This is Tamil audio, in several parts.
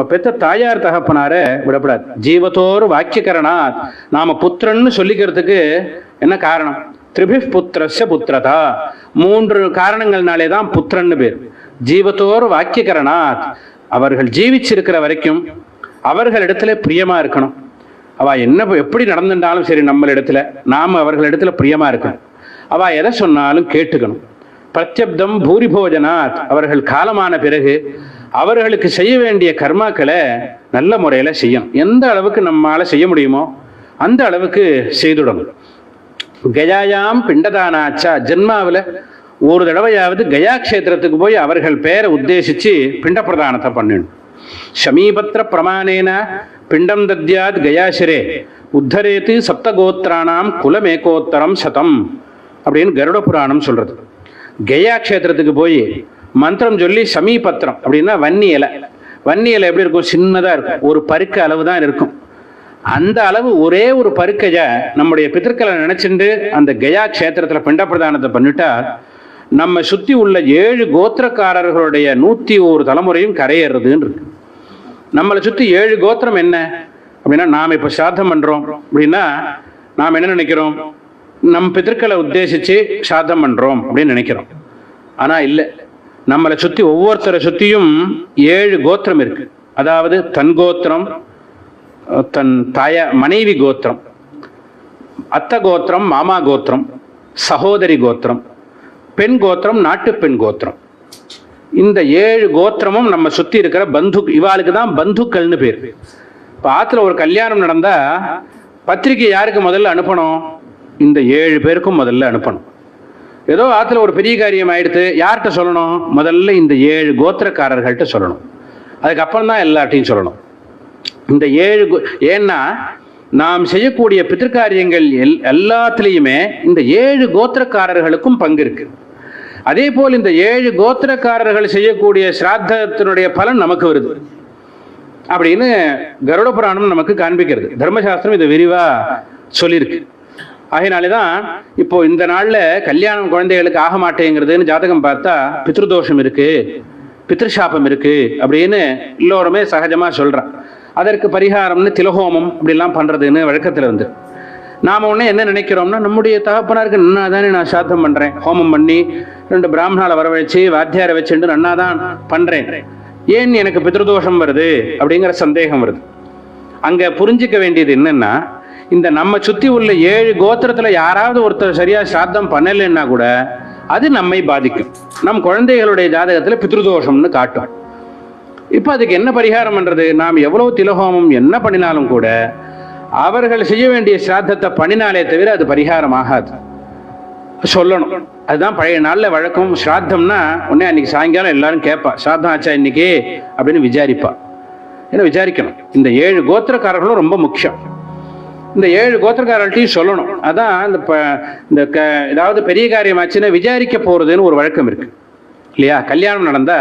நம்ம பெத்த தாயார் தகப்பனார விடப்படாது. ஜீவத்தோர் வாக்கியகரணாத் நாம புத்திரன்னு சொல்லிக்கிறதுக்கு என்ன காரணம்? திரிபிஷ் புத்திரஸ்ய புத்திரதா. மூன்று காரணங்கள்னாலே தான் புத்திரன்னு பேர். ஜீவத்தோர் வாக்கியகரணாத் அவர்கள் ஜீவிச்சிருக்கிற வரைக்கும் அவர்களிடத்துல பிரியமா இருக்கணும். அவ என்ன எப்படி நடந்துட்டாலும் சரி நம்மளிடத்துல நாம அவர்களிடத்துல பிரியமா இருக்கணும். அவ எதை சொன்னாலும் கேட்டுக்கணும். பிரத்யப்தம் பூரிபோஜனாத். அவர்கள் காலமான பிறகு அவர்களுக்கு செய்ய வேண்டிய கர்மாக்களை நல்ல முறையில் செய்யணும். எந்த அளவுக்கு நம்மளால் செய்ய முடியுமோ அந்த அளவுக்கு செய்துடணும் கயாயாம் பிண்டதானாச்சா. ஜென்மாவில் ஒரு தடவையாவது கயா க்ஷேத்திரத்துக்கு போய் அவர்கள் பெயரை உத்தேசித்து பிண்ட பிரதானத்தை பண்ணணும். ஷமீபத்திர பிரமாணேன பிண்டம் தத்யாத் கயாசிரே உத்தரேத்து சப்தகோத்திரானாம் குலமேகோத்தரம் சதம் அப்படின்னு கருட புராணம் சொல்கிறது கயா கஷேத்திரத்துக்கு போய் மந்திரம் சொல்லி சமீபத்திரம் அப்படின்னா வன்னி இலை. வன்னி இலை எப்படி இருக்கும்? சின்னதாக இருக்கும். ஒரு பருக்க அளவு தான் இருக்கும். அந்த அளவு ஒரே ஒரு பருக்கையை நம்முடைய பித்தர்களை நினைச்சுண்டு அந்த கயா க்ஷேத்திரத்தில் பிண்ட பிரதானத்தை பண்ணிட்டா நம்ம சுற்றி உள்ள ஏழு கோத்திரக்காரர்களுடைய நூற்றி ஒரு தலைமுறையும் கரையேறதுன்னு இருக்கு. நம்மளை சுற்றி ஏழு கோத்திரம் என்ன? அப்படின்னா நாம் இப்போ சாதம் பண்ணுறோம் அப்படின்னா நாம் என்ன நினைக்கிறோம்? நம் பித்தர்களை உத்தேசித்து சாதம் பண்ணுறோம் அப்படின்னு நினைக்கிறோம். ஆனால் இல்லை. நம்மளை சுற்றி ஒவ்வொருத்தரை சுற்றியும் ஏழு கோத்திரம் இருக்கு. அதாவது தன் கோத்திரம் தன் தாய மனைவி கோத்திரம் அத்த கோத்திரம் மாமா கோத்திரம் சகோதரி கோத்திரம் பெண் கோத்திரம் நாட்டு பெண் கோத்திரம். இந்த ஏழு கோத்திரமும் நம்ம சுத்தி இருக்கிற பந்து இவாளுக்கு தான் பந்துக்கள்னு பேர். இப்போ ஆற்றுல ஒரு கல்யாணம் நடந்தா பத்திரிக்கை யாருக்கு முதல்ல அனுப்பணும்? இந்த ஏழு பேருக்கும் முதல்ல அனுப்பணும். ஏதோ ஆத்துல ஒரு பெரிய காரியம் ஆயிடுத்து. யார்கிட்ட சொல்லணும்? முதல்ல இந்த ஏழு கோத்திரக்காரர்கள்ட்ட சொல்லணும். அதுக்கப்புறம் தான் எல்லார்ட்டையும் சொல்லணும். இந்த ஏழு கோ- ஏன்னா நாம் செய்யக்கூடிய பித்திருக்காரியங்கள் எல் எல்லாத்துலேயுமே இந்த ஏழு கோத்திரக்காரர்களுக்கும் பங்கு இருக்கு. அதே போல் இந்த ஏழு கோத்திரக்காரர்கள் செய்யக்கூடிய சிராத்தத்தினுடைய பலன் நமக்கு வருது. அப்படின்னு கருட புராணம் நமக்கு காண்பிக்கிறது. தர்மசாஸ்திரம் இதை விரிவாக சொல்லியிருக்கு. ஆகையினாலே தான் இப்போ இந்த நாளில் கல்யாணம் குழந்தைகளுக்கு ஆக மாட்டேங்கிறதுன்னு ஜாதகம் பார்த்தா பித்ருதோஷம் இருக்கு பித்ருஷாபம் இருக்கு அப்படின்னு எல்லோருமே சகஜமாக சொல்கிறான் அதற்கு பரிகாரம்னு திலஹோமம் இப்படிலாம் பண்ணுறதுன்னு வழக்கத்தில் வந்து நாம் உடனே என்ன நினைக்கிறோம்னா நம்முடைய தகப்பனாருக்கு நன்னா தானே நான் சாத்தம் பண்ணுறேன் ஹோமம் பண்ணி ரெண்டு பிராமணால வரவழைச்சு வாத்தியாரை வச்சுட்டு நன்னா தான் பண்ணுறேன் ஏன் எனக்கு பித்ருதோஷம் வருது அப்படிங்கிற சந்தேகம் வருது. அங்கே புரிஞ்சுக்க வேண்டியது என்னென்னா இந்த நம்ம சுத்தி உள்ள ஏழு கோத்திரத்துல யாராவது ஒருத்தர் சரியா சாத்தம் பண்ணலைன்னா கூட அது நம்மை பாதிக்கும். நம் குழந்தைகளுடைய ஜாதகத்துல பித்ருதோஷம்னு காட்டும். இப்போ அதுக்கு என்ன பரிகாரம் பண்றது? நாம் எவ்வளவு திலகோமம் என்ன பண்ணினாலும் கூட அவர்கள் செய்ய வேண்டிய சிராத்தத்தை பண்ணினாலே தவிர அது பரிகாரம் ஆகாது. சொல்லணும். அதுதான் பழைய நாளில் வழக்கம். ஸ்ராத்தம்னா உடனே அன்னைக்கு சாயங்காலம் எல்லாரும் கேட்பா ஸ்ராத்தம் ஆச்சா இன்னைக்கு? அப்படின்னு விசாரிப்பா. ஏன்னா விசாரிக்கணும். இந்த ஏழு கோத்திரக்காரர்களும் ரொம்ப முக்கியம். இந்த ஏழு கோத்திரக்காரர்கள்ட்டையும் சொல்லணும். அதான் இந்த ப இந்த க ஏதாவது பெரிய காரியம் ஆச்சுன்னா விசாரிக்க போகிறதுன்னு ஒரு வழக்கம் இருக்கு. இல்லையா? கல்யாணம் நடந்தா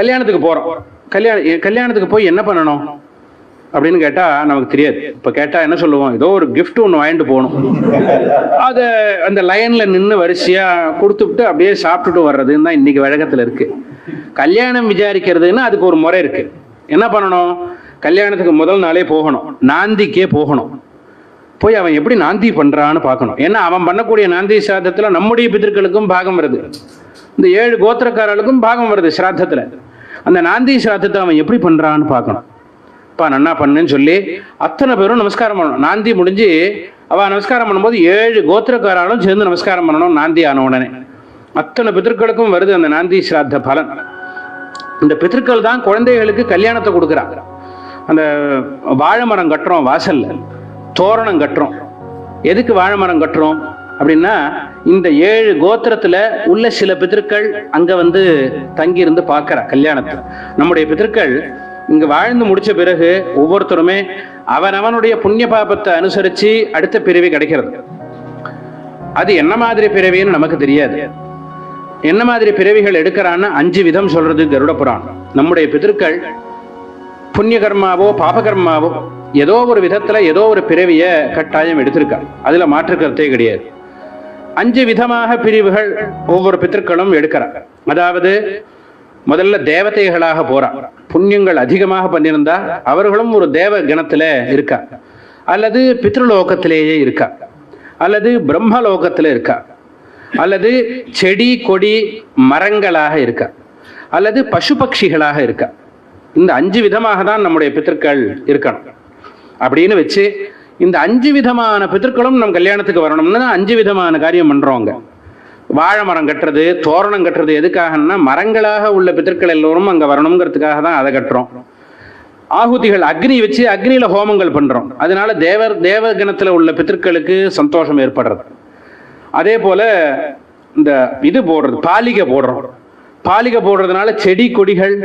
கல்யாணத்துக்கு போகிறோம் கல்யாணம் கல்யாணத்துக்கு போய் என்ன பண்ணணும்? அப்படின்னு கேட்டால் நமக்கு தெரியாது. இப்போ கேட்டால் என்ன சொல்லுவோம்? ஏதோ ஒரு கிஃப்ட் ஒன்று வாங்கிட்டு போகணும். அதை அந்த லைனில் நின்று வரிசையாக கொடுத்துட்டு அப்படியே சாப்பிட்டுட்டு வர்றதுன்னு தான் இன்றைக்கி வழக்கத்தில் இருக்குது கல்யாணம் விசாரிக்கிறதுன்னா அதுக்கு ஒரு முறை இருக்குது என்ன பண்ணணும்? கல்யாணத்துக்கு முதல் நாளே போகணும். நாந்திக்கே போகணும். போய் அவன் எப்படி நாந்தி பண்ணுறான்னு பார்க்கணும். ஏன்னா அவன் பண்ணக்கூடிய நாந்தி சிராத்தத்துல நம்முடைய பிதர்களுக்கும் பாகம் வருது. இந்த ஏழு கோத்திரக்காரர்களுக்கும் பாகம் வருது சிராதத்தில். அந்த நாந்தி சிராதத்தை அவன் எப்படி பண்ணுறான்னு பார்க்கணும். அப்பா நன்னா பண்ணுன்னு சொல்லி அத்தனை பேரும் நமஸ்காரம் பண்ணணும். நாந்தி முடிஞ்சு அவள் நமஸ்காரம் பண்ணும்போது ஏழு கோத்திரக்காராலும் சேர்ந்து நமஸ்காரம் பண்ணணும் நாந்தி ஆன உடனே. அத்தனை பித்திருக்களுக்கும் வருது அந்த நாந்தி சிராத்த பலன். இந்த பித்திருக்கள் தான் குழந்தைகளுக்கு கல்யாணத்தை கொடுக்குறாங்க. அந்த வாழை மரம் கட்டுறோம் வாசல்ல. தோரணம் கட்டுறோம். எதுக்கு வாழை மரம் கட்டுறோம்? அப்படின்னா இந்த ஏழு கோத்திரத்துல உள்ள சில பிதற்கள் அங்க வந்து தங்கி இருந்து கல்யாணத்தில். கல்யாணத்தை நம்முடைய பிதற்கள் இங்க வாழ்ந்து முடிச்ச பிறகு ஒவ்வொருத்தருமே அவன் அவனுடைய புண்ணிய பாபத்தை அனுசரிச்சு அடுத்த பிறவி கிடைக்கிறது. அது என்ன மாதிரி பிறவின்னு நமக்கு தெரியாது. என்ன மாதிரி பிறவிகள் எடுக்கிறான்னு அஞ்சு விதம் சொல்றது கருட புராணம். நம்முடைய பிதற்கள் புண்ணிய கர்மாவோ பாபகர்மாவோ ஏதோ ஒரு விதத்தில் ஏதோ ஒரு பிறவியை கட்டாயம் எடுத்திருக்கார். அதில் மாற்று கருத்தே கிடையாது. அஞ்சு விதமாக பிரிவுகள் ஒவ்வொரு பித்தர்களும் எடுக்கிறாங்க. அதாவது முதல்ல தேவதைகளாக போகிறான் புண்ணியங்கள் அதிகமாக பண்ணியிருந்தா அவர்களும் ஒரு தேவ கணத்துல இருக்கா அல்லது பித்ருலோகத்திலேயே இருக்கா அல்லது பிரம்மலோகத்தில் இருக்கா அல்லது செடி கொடி மரங்களாக இருக்கா அல்லது பசு பட்சிகளாக இருக்கா இந்த அஞ்சு விதமாக தான் நம்முடைய பித்தர்கள் இருக்கணும். அப்படின்னு வச்சு இந்த அஞ்சு விதமான பிதற்களும் நம் கல்யாணத்துக்கு வரணும்னு அஞ்சு விதமான காரியம் பண்ணுறோங்க வாழை மரம் கட்டுறது தோரணம் கட்டுறது எதுக்காகன்னா மரங்களாக உள்ள பிதற்கள் எல்லோரும் அங்கே வரணுங்கிறதுக்காக தான் அதை கட்டுறோம். ஆகுதிகள் அக்னி வச்சு அக்னியில் ஹோமங்கள் பண்ணுறோம் அதனால தேவர் தேவகணத்தில் உள்ள பித்திருக்களுக்கு சந்தோஷம் ஏற்படுறது. அதே போல் இந்த இது போடுறது பாலிகை போடுறோம். பாலிகை போடுறதுனால செடி கொடிகள்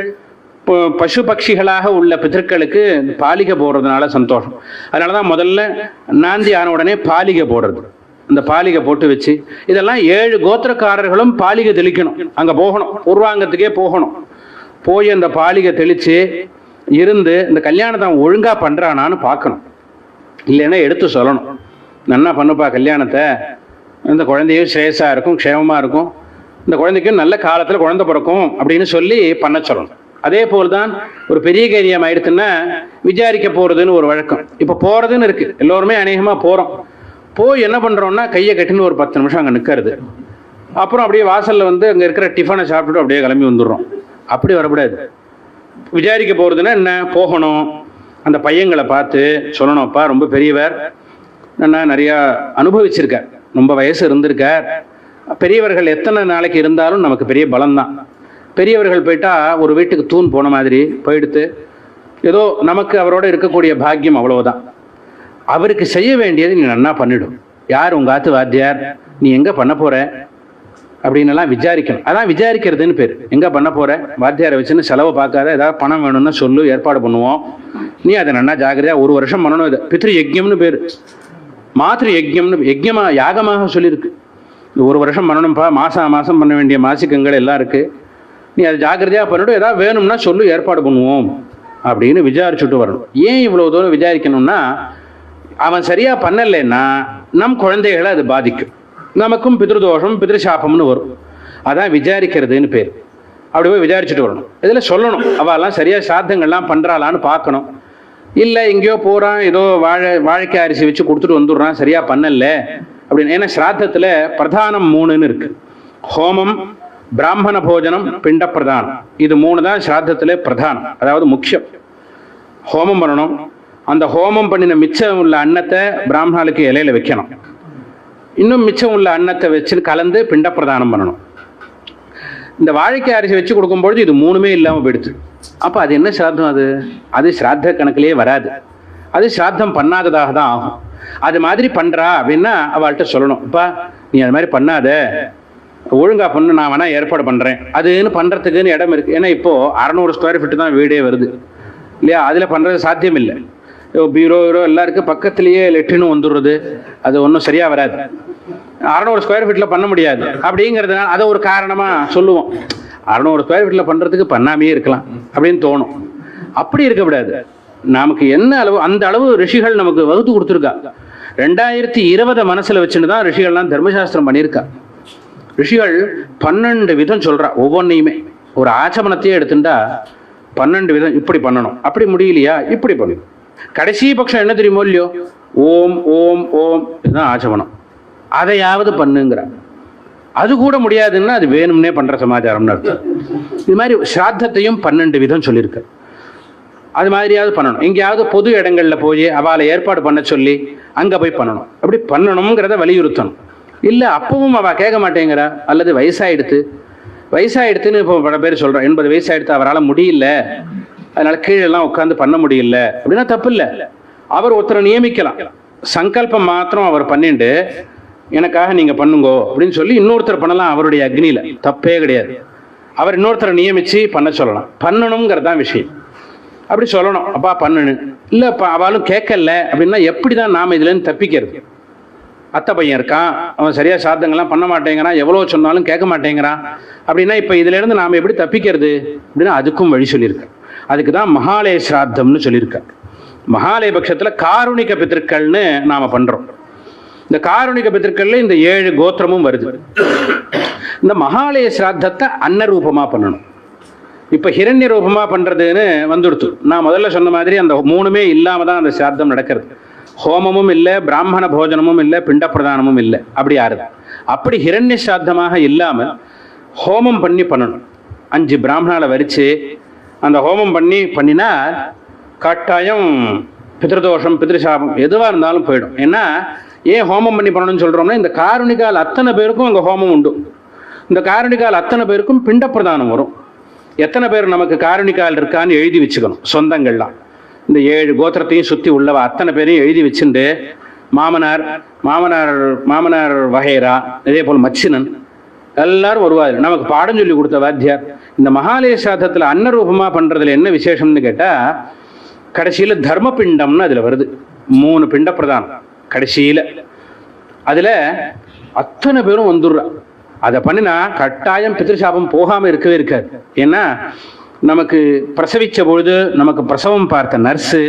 பசு பட்சிகளாக உள்ள பிதற்களுக்கு பாலிகை போடுறதுனால சந்தோஷம். அதனால தான் முதல்ல நாந்தி ஆன உடனே பாலிகை போடுறது. அந்த பாலிகை போட்டு வச்சு இதெல்லாம் ஏழு கோத்திரக்காரர்களும் பாலிகை தெளிக்கணும். அங்கே போகணும். பூர்வாங்கத்துக்கே போகணும். போய் அந்த பாலிகை தெளித்து இருந்து இந்த கல்யாணத்தை அவன் ஒழுங்காக பண்றானான்னு பார்க்கணும். இல்லைன்னா எடுத்து சொல்லணும். நன்னா பண்ணுப்பா கல்யாணத்தை. இந்த குழந்தையும் ஸ்ரேயஸாக இருக்கும் க்ஷேமமாக இருக்கும். இந்த குழந்தைக்கும் நல்ல காலத்தில் குழந்தை பிறக்கும் அப்படின்னு சொல்லி பண்ண சொல்லணும். அதே போல் தான் ஒரு பெரிய காரியம் ஆயிடுச்சுன்னா விசாரிக்க போகிறதுன்னு ஒரு வழக்கம். இப்போ போகிறதுன்னு இருக்குது எல்லோருமே அநேகமாக போகிறோம் போய் என்ன பண்ணுறோம்னா கையை கட்டின்னு ஒரு பத்து நிமிஷம் அங்கே நிற்கிறது அப்புறம் அப்படியே வாசலில் வந்து அங்கே இருக்கிற டிஃபனை சாப்பிட்டுட்டு அப்படியே கிளம்பி வந்துடுறோம். அப்படி வரக்கூடாது. விசாரிக்க போகிறதுன்னா என்ன? போகணும். அந்த பையங்களை பார்த்து சொல்லணும்ப்பா ரொம்ப பெரியவர். என்ன நிறையா அனுபவிச்சிருக்கார். ரொம்ப வயசு இருந்திருக்கார். பெரியவர்கள் எத்தனை நாளைக்கு இருந்தாலும் நமக்கு பெரிய பலம்தான். பெரியவர்கள் போயிட்டா ஒரு வீட்டுக்கு தூண் போன மாதிரி போயிடுத்து. ஏதோ நமக்கு அவரோட இருக்கக்கூடிய பாக்கியம் அவ்வளவுதான். அவருக்கு செய்ய வேண்டியது நீ நன்னா பண்ணிடும். யார் உங்க ஆத்து வாத்தியார்? நீ எங்க பண்ண போற? அப்படின்னுலாம் விசாரிக்கணும். அதான் விசாரிக்கிறதுன்னு பேர். எங்க பண்ண போற? வாத்தியாரை வச்சுன்னு செலவு பார்க்காத ஏதாவது பணம் வேணும்னா சொல்லு ஏற்பாடு பண்ணுவோம். நீ அதை நன்னா ஜாக்கிரதையா ஒரு வருஷம் பண்ணணும் இது. பித்ரு யஜ்யம்னு பேர். மாத்திரு யஜ்யம்னு யஜ்யமா யாகமாக சொல்லியிருக்கு. இந்த ஒரு வருஷம் பண்ணணும்ப்பா மாசம் மாசம் பண்ண வேண்டிய மாசிக்கங்கள் எல்லாம் இருக்கு. நீ அதை ஜாக்கிரதையாக பண்ணிட்டு ஏதாவது வேணும்னா சொல்லு ஏற்பாடு பண்ணுவோம் அப்படின்னு விசாரிச்சுட்டு வரணும். ஏன் இவ்வளோ தூரம் விசாரிக்கணும்னா அவன் சரியாக பண்ணலைன்னா நம் குழந்தைகளை அது பாதிக்கும். நமக்கும் பித்ருதோஷம் பித்ருசாபம்னு வரும். அதான் விசாரிக்கிறதுன்னு பேர். அப்படி போய் விசாரிச்சுட்டு வரணும். இதில் சொல்லணும். அவெல்லாம் சரியாக சாத்தங்கள்லாம் பண்ணுறாளான்னு பார்க்கணும். இல்லை எங்கேயோ போகிறான் ஏதோ வாழை வாழைக்காய் அரிசி வச்சு கொடுத்துட்டு வந்துடுறான் சரியாக பண்ணல அப்படின்னு. ஏன்னா ஸ்ராத்தத்தில் பிரதானம் மூணுன்னு இருக்குது ஹோமம் பிராமண போஜனம் பிண்ட பிரதானம் இது மூணு தான் ஸ்ராத்தத்தில் பிரதானம். அதாவது முக்கியம். ஹோமம் பண்ணணும். அந்த ஹோமம் பண்ணின மிச்சம் உள்ள அன்னத்தை பிராமணாளுக்கு இலையில வைக்கணும். இன்னும் மிச்சம் உள்ள அன்னத்தை வச்சு கலந்து பிண்ட பிரதானம் பண்ணணும். இந்த வாழைக்காய் அரிசி வச்சு கொடுக்கும்பொழுது இது மூணுமே இல்லாமல் போயிடுது. அப்போ அது என்ன சிராத்தம் அது? அது ஸ்ராத்த கணக்கிலேயே வராது. அது ஸ்ராத்தம் பண்ணாததாக தான் ஆகும். அது மாதிரி பண்ணுறா அப்படின்னா அவள்கிட்ட சொல்லணும். அப்பா நீ அது மாதிரி பண்ணாத. ஒழுங்காக பண்ணு நான் வேணால் ஏற்பாடு பண்ணுறேன் அதுன்னு பண்ணுறதுக்குன்னு இடம் இருக்குது ஏன்னா இப்போது அறநூறு ஸ்கொயர் ஃபீட்டு தான் வீடே வருது. இல்லையா? அதில் பண்ணுறது சாத்தியம் இல்லை. பீரோ ஹீரோ எல்லாருக்கும் பக்கத்துலேயே லெட்டினும் வந்துடுறது. அது ஒன்றும் சரியாக வராது. அறநூறு ஸ்கொயர் ஃபீட்டில் பண்ண முடியாது. அப்படிங்கிறதுனால அதை ஒரு காரணமாக சொல்லுவோம். அறநூறு ஸ்கொயர் ஃபீட்டில் பண்ணுறதுக்கு பண்ணாமையே இருக்கலாம் அப்படின்னு தோணும். அப்படி இருக்கக்கூடாது நமக்கு என்ன அளவு அந்த அளவு ரிஷிகள் நமக்கு வகுத்து கொடுத்துருக்கா. ரெண்டாயிரத்தி இருபதை மனசில் வச்சுன்னு தான் ரிஷிகள்லாம் தர்மசாஸ்திரம் பண்ணியிருக்கா. ரிஷிகள் பன்னெண்டு விதம் சொல்கிறா ஒவ்வொன்றையுமே ஒரு ஆச்சமனத்தையே எடுத்துட்டா பன்னெண்டு விதம் இப்படி பண்ணணும். அப்படி முடியலையா? இப்படி பண்ணணும். கடைசி பட்சம் என்ன தெரியுமோ இல்லையோ? ஓம் ஓம் ஓம். இதுதான் ஆச்சமனம். அதையாவது பண்ணுங்கிற. அது கூட முடியாதுன்னா அது வேணும்னே பண்ணுற சமாச்சாரம்னு அர்த்தம். இது மாதிரி ஸ்ராத்தத்தையும் பன்னெண்டு விதம் சொல்லியிருக்கு. அது மாதிரியாவது பண்ணணும். எங்கேயாவது பொது இடங்களில் போய் அவளை ஏற்பாடு பண்ண சொல்லி அங்கே போய் பண்ணணும். அப்படி பண்ணணுங்கிறத வலியுறுத்தணும். இல்லை அப்பவும் அவள் கேட்க மாட்டேங்கிறா. அல்லது வயசாயிடுத்து. வயசாகிடுத்துன்னு இப்போ பல பேர் சொல்கிறான் எண்பது வயசாகிடுத்து அவரால் முடியல. அதனால் கீழெல்லாம் உட்காந்து பண்ண முடியல. அப்படின்னா தப்பு இல்லை அவர் ஒருத்தரை நியமிக்கலாம். சங்கல்பம் மாத்திரம் அவர் பண்ணிட்டு எனக்காக நீங்கள் பண்ணுங்கோ அப்படின்னு சொல்லி இன்னொருத்தர் பண்ணலாம் அவருடைய அக்னியில். தப்பே கிடையாது. அவர் இன்னொருத்தரை நியமித்து பண்ண சொல்லலாம். பண்ணணுங்கிறது தான் விஷயம். அப்படி சொல்லணும். அப்பா பண்ணணும் இல்லை அப்பா அவளும் கேட்கல அப்படின்னா எப்படி தான் நாம் இதுலேருந்து தப்பிக்கிறது? அத்தை பையன் இருக்கான் அவன் சரியாக சாதங்கள்லாம் பண்ண மாட்டேங்கிறான் எவ்வளோ சொன்னாலும் கேட்க மாட்டேங்கிறான். அப்படின்னா இப்போ இதுலேருந்து நாம் எப்படி தப்பிக்கிறது? அப்படின்னா அதுக்கும் வழி சொல்லியிருக்கேன் அதுக்கு தான் மகாலய சிராத்தம்னு சொல்லியிருக்கேன் மகாலய பட்சத்தில் காருணிக பித்திருக்கள்னு நாம் பண்ணுறோம் இந்த காருணிக பித்திருக்கள்ல இந்த ஏழு கோத்திரமும் வருது. இந்த மகாலய சிராத்தத்தை அன்னரூபமாக பண்ணணும். இப்போ ஹிரண்ய ரூபமாக பண்ணுறதுன்னு வந்துடுத்து. நான் முதல்ல சொன்ன மாதிரி அந்த மூணுமே இல்லாமல் தான் அந்த சிராத்தம் நடக்கிறது. ஹோமமும் இல்லை பிராமண போஜனமும் இல்லை பிண்ட பிரதானமும் இல்லை. அப்படி ஆறுது அப்படி ஹிரண்ய சாத்தமாக இல்லாமல் ஹோமம் பண்ணி பண்ணணும். அஞ்சு பிராமணால வரிச்சு அந்த ஹோமம் பண்ணி பண்ணினா கட்டாயம் பித்ருதோஷம் பித்ருசாபம் எதுவாக இருந்தாலும் போயிடும். ஏன்னா ஏன் ஹோமம் பண்ணி பண்ணணும்னு சொல்கிறோம்னா இந்த காரணிகால் அத்தனை பேருக்கும் அங்கே ஹோமம் உண்டு. இந்த காரணிகால் அத்தனை பேருக்கும் பிண்ட பிரதானம் வரும். எத்தனை பேர் நமக்கு காரணிகால் இருக்கான்னு எழுதி வச்சுக்கணும் சொந்தங்கள்லாம். இந்த ஏழு கோத்திரத்தையும் சுற்றி உள்ளவ அத்தனை பேரையும் எழுதி வச்சுண்டு மாமனார் மாமனார் மாமனார் வகைரா இதே போல் மச்சினன் எல்லாரும் வருவார். நமக்கு பாடம் சொல்லி கொடுத்த வாத்தியார் இந்த மகாலய சாதத்தில் அன்னரூபமாக பண்ணுறதுல என்ன விசேஷம்னு கேட்டால் கடைசியில் தர்ம பிண்டம்னு அதில் வருது. மூணு பிண்ட பிரதானம் கடைசியில். அதில் அத்தனை பேரும் வந்துடுறா. அதை பண்ணினா கட்டாயம் பித்திருசாபம் போகாமல் இருக்கவே இருக்காது. ஏன்னா நமக்கு பிரசவித்த பொழுது நமக்கு பிரசவம் பார்த்த நர்ஸு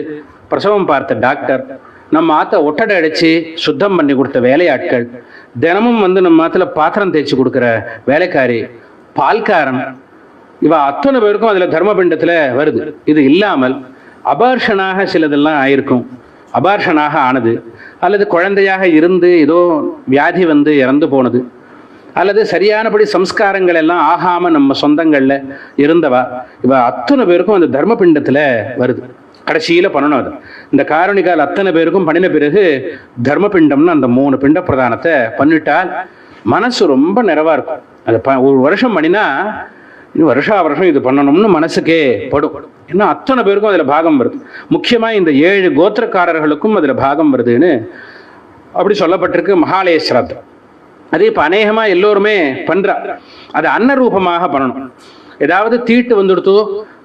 பிரசவம் பார்த்த டாக்டர் நம்ம ஆற்ற ஒட்டடை அடித்து சுத்தம் பண்ணி கொடுத்த வேலையாட்கள் தினமும் வந்து நம்ம ஆற்றுல பாத்திரம் தேய்ச்சி கொடுக்குற வேலைக்காரி பால்காரன் இவ அத்தனை பேருக்கும் அதில் தர்மபிண்டத்தில் வருது. இது இல்லாமல் அபார்ஷனாக சிலதெல்லாம் ஆயிருக்கும். அபார்ஷனாக ஆனது அல்லது குழந்தையாக இருந்து ஏதோ வியாதி வந்து இறந்து போனது. அல்லது சரியானபடி சம்ஸ்காரங்கள் எல்லாம் ஆகாம நம்ம சொந்தங்கள்ல இருந்தவா? இவ அத்தனை பேருக்கும் அந்த தர்மபிண்டத்துல வருது. கடைசியில பண்ணணும் அது. இந்த காரணிகால் அத்தனை பேருக்கும் பண்ணின பிறகு தர்மபிண்டம்னு அந்த மூணு பிண்ட பிரதானத்தை பண்ணிட்டால் மனசு ரொம்ப நிறைவாக இருக்கும். அது ப- ஒரு வருஷம் பண்ணினா இன்னும் வருஷா வருஷம் இது பண்ணணும்னு மனசுக்கே படும். ஏன்னா அத்தனை பேருக்கும் அதில் பாகம் வருது. முக்கியமாக இந்த ஏழு கோத்திரக்காரர்களுக்கும் அதில் பாகம் வருதுன்னு அப்படி சொல்லப்பட்டிருக்கு மகாலய சிராத்தம் அது இப்போ அநேகமாக எல்லோருமே பண்றா. அது அன்னரூபமாக பண்ணணும். ஏதாவது தீட்டு வந்துடுத்தோ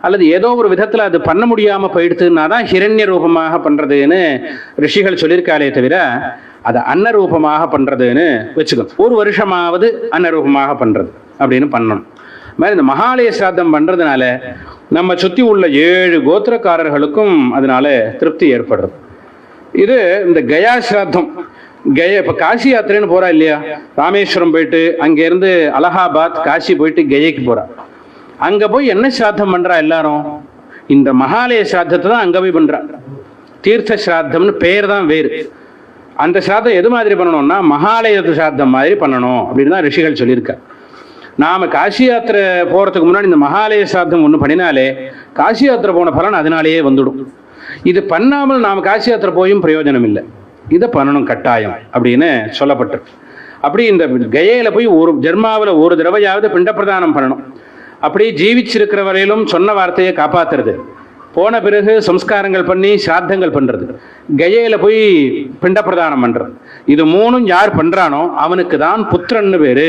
அல்லது ஏதோ ஒரு விதத்தில் அது பண்ண முடியாமல் போயிடுத்துன்னா தான் ஹிரண்ய ரூபமாக பண்ணுறதுன்னு ரிஷிகள் சொல்லியிருக்காளே தவிர அதை அன்னரூபமாக பண்ணுறதுன்னு வச்சுக்கணும் ஒரு வருஷமாவது அன்னரூபமாக பண்ணுறது அப்படின்னு பண்ணணும். மாதிரி இந்த மகாலய சிராத்தம் பண்ணுறதுனால நம்ம சுற்றி உள்ள ஏழு கோத்திரக்காரர்களுக்கும் அதனால திருப்தி ஏற்படுறது. இது இந்த கயா சிராத்தம். கயா இப்போ காசி யாத்திரைன்னு போறா இல்லையா? ராமேஸ்வரம் போயிட்டு அங்கேருந்து அலகாபாத் காசி போயிட்டு கயைக்கு போறா. அங்கே போய் என்ன சிராத்தம் பண்றா எல்லாரும்? இந்த மகாலய சிராத்தத்தை தான் அங்கே போய் பண்றா. தீர்த்த சிராத்தம்னு பேர் தான் வேறு. அந்த சிராத்தம் எது மாதிரி பண்ணணும்னா மகாலய சிராத்தம் மாதிரி பண்ணணும் அப்படின்னு தான் ரிஷிகள் சொல்லியிருக்கா நாம காசி யாத்திரை போறதுக்கு முன்னாடி இந்த மகாலய சிராத்தம் ஒன்று பண்ணினாலே காசி யாத்திரை போன பலன் அதனாலேயே வந்துடும். இது பண்ணாமல் நாம் காசி யாத்திரை போயும் பிரயோஜனம் இல்லை இதை பண்ணணும் கட்டாயம் அப்படின்னு சொல்லப்பட்டிருக்கு. அப்படி இந்த கயையில் போய் ஒரு ஜெர்மாவில் ஒரு தடவையாவது பிண்ட பிரதானம் பண்ணணும். அப்படி ஜீவிச்சிருக்கிற வரையிலும் சொன்ன வார்த்தையை காப்பாத்துறது. போன பிறகு சம்ஸ்காரங்கள் பண்ணி சிராத்தங்கள் பண்ணுறது கயையில் போய் பிண்ட பிரதானம் பண்றது. இது மூணும் யார் பண்ணுறானோ அவனுக்கு தான் புத்திரன்னு பேர்.